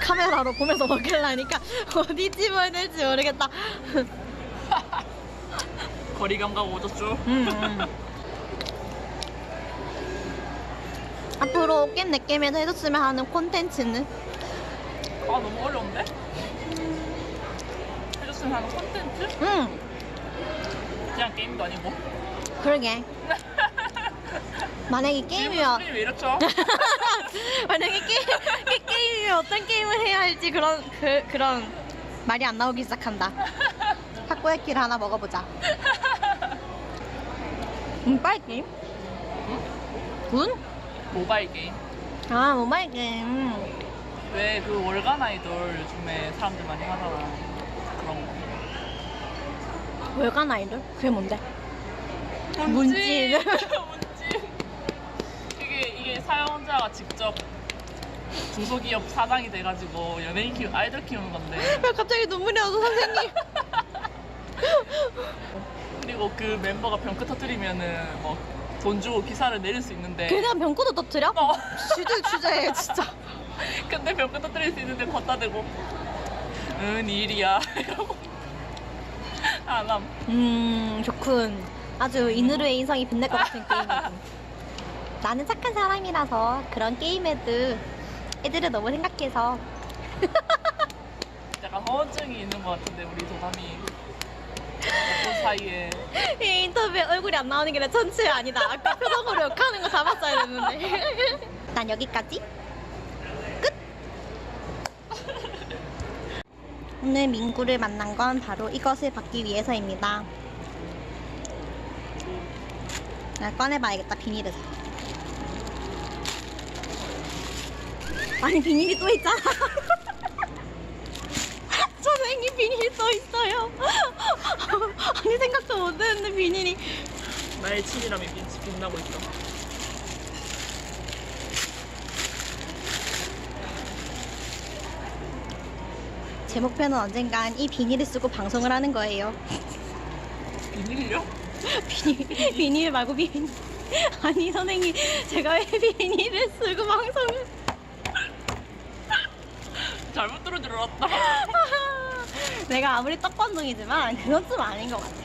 카메라로 보면서 먹으려니까 어디 집어야 될지 모르겠다. 거리감 가고 오졌죠. 음, 음. 앞으로 게임 내 게임에서 해줬으면 하는 콘텐츠는 아 너무 어려운데? 해줬으면 하는 콘텐츠? 응 그냥 게임도 아니고. 그러게 만약에 게임이면 왜 이렇죠? 만약에 게임, 게, 게임이면 어떤 게임을 해야 할지 그런 그, 그런 말이 안 나오기 시작한다 타코야키를 하나 먹어보자 음 빨리 게임? 군? 모바일 게임. 아 모바일 게임 왜 그 월간 아이돌 요즘에 사람들 많이 하잖아. 그런 거. 월간 아이돌? 그게 뭔데? 문진. 사용자가 직접 중소기업 사장이 돼가지고 연예인 키우 아이돌 키우는 건데. 왜 갑자기 눈물이 나서 선생님? 그리고 그 멤버가 병크 터뜨리면은 뭐 돈 주고 기사를 내릴 수 있는데. 그냥 병구도 터뜨려? 어. 주제 주제에 진짜. 근데 병크 터뜨릴 수 있는데 걷다 대고. 은 일이야. 이러고 안함 음 좋군. 아주 이누르의 인성이 빛날 것 같은 게임이군 나는 착한 사람이라서 그런 게임에도 애들을 너무 생각해서. 약간 허언증이 있는 것 같은데 우리 도담이. 그 사이에. 이 인터뷰에 얼굴이 안 나오는 게내 천체 아니다. 아까 표정으로 욕하는 거 잡았어야 됐는데. 난 여기까지. 끝. 오늘 민구를 만난 건 바로 이것을 받기 위해서입니다. 나 꺼내봐야겠다 비닐에서 아니 비닐이 또 있잖아. 선생님 비닐이 또 있어요. 아니 생각도 못했는데 비닐이. 나의 친이람이 빛, 빛나고 있어. 제 목표는 언젠간 이 비닐을 쓰고 방송을 하는 거예요. 비닐요? 비닐, 비닐 말고 비닐. 아니 선생님 제가 왜 비닐을 쓰고 방송 들었다 내가 아무리 떡반동이지만 그건 좀 아닌 것 같아